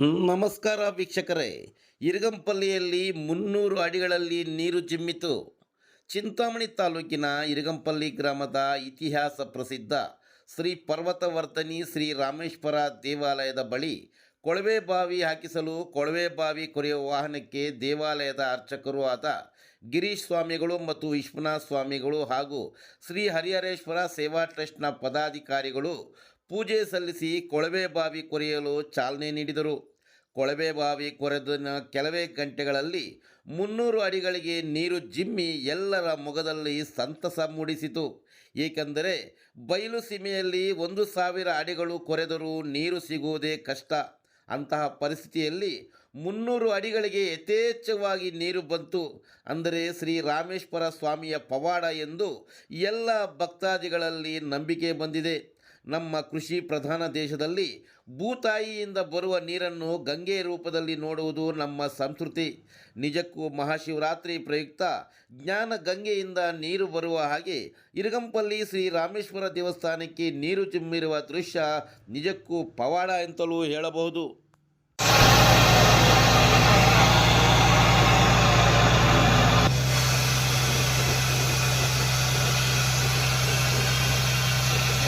ನಮಸ್ಕಾರ ವೀಕ್ಷಕರೇ. ಇರಗಂಪಲ್ಲಿಯಲ್ಲಿ ಮುನ್ನೂರು ಅಡಿಗಳಲ್ಲಿ ನೀರು ಚಿಮ್ಮಿತು. ಚಿಂತಾಮಣಿ ತಾಲೂಕಿನ ಇರಗಂಪಲ್ಲಿ ಗ್ರಾಮದ ಇತಿಹಾಸ ಪ್ರಸಿದ್ಧ ಶ್ರೀ ಪರ್ವತವರ್ಧನಿ ಶ್ರೀ ರಾಮೇಶ್ವರ ದೇವಾಲಯದ ಬಳಿ ಕೊಳವೆ ಬಾವಿ ಹಾಕಿಸಲು ಕೊಳವೆ ಬಾವಿ ಕೊರೆಯುವ ವಾಹನಕ್ಕೆ ದೇವಾಲಯದ ಅರ್ಚಕರು ಆದ ಗಿರೀಶ್ ಸ್ವಾಮಿಗಳು ಮತ್ತು ವಿಶ್ವನಾಥ ಸ್ವಾಮಿಗಳು ಹಾಗೂ ಶ್ರೀ ಹರಿಹರೇಶ್ವರ ಸೇವಾ ಟ್ರಸ್ಟ್ನ ಪದಾಧಿಕಾರಿಗಳು ಪೂಜೆ ಸಲ್ಲಿಸಿ ಕೊಳವೆ ಬಾವಿ ಕೊರೆಯಲು ಚಾಲನೆ ನೀಡಿದರು. ಕೊಳವೆ ಬಾವಿ ಕೊರೆದಿನ ಕೆಲವೇ ಗಂಟೆಗಳಲ್ಲಿ ಮುನ್ನೂರು ಅಡಿಗಳಿಗೆ ನೀರು ಜಿಮ್ಮಿ ಎಲ್ಲರ ಮೊಗದಲ್ಲಿ ಸಂತಸ ಮೂಡಿಸಿತು. ಏಕೆಂದರೆ ಬಯಲು ಸೀಮೆಯಲ್ಲಿ ಒಂದು ಸಾವಿರ ಅಡಿಗಳು ಕೊರೆದರೂ ನೀರು ಸಿಗುವುದೇ ಕಷ್ಟ. ಅಂತಹ ಪರಿಸ್ಥಿತಿಯಲ್ಲಿ ಮುನ್ನೂರು ಅಡಿಗಳಿಗೆ ಯಥೇಚ್ಛವಾಗಿ ನೀರು ಬಂತು. ಅಂದರೆ ಶ್ರೀ ರಾಮೇಶ್ವರ ಸ್ವಾಮಿಯ ಪವಾಡ ಎಂದು ಎಲ್ಲ ಭಕ್ತಾದಿಗಳಲ್ಲಿ ನಂಬಿಕೆ ಬಂದಿದೆ. ನಮ್ಮ ಕೃಷಿ ಪ್ರಧಾನ ದೇಶದಲ್ಲಿ ಭೂತಾಯಿಯಿಂದ ಬರುವ ನೀರನ್ನು ಗಂಗೆ ರೂಪದಲ್ಲಿ ನೋಡುವುದು ನಮ್ಮ ಸಂಸ್ಕೃತಿ. ನಿಜಕ್ಕೂ ಮಹಾಶಿವರಾತ್ರಿ ಪ್ರಯುಕ್ತ ಜ್ಞಾನ ಗಂಗೆಯಿಂದ ನೀರು ಬರುವ ಹಾಗೆ ಇರಗಂಪಲ್ಲಿ ಶ್ರೀ ರಾಮೇಶ್ವರ ದೇವಸ್ಥಾನಕ್ಕೆ ನೀರು ಚಿಮ್ಮಿರುವ ದೃಶ್ಯ ನಿಜಕ್ಕೂ ಪವಾಡ ಎಂತಲೂ ಹೇಳಬಹುದು.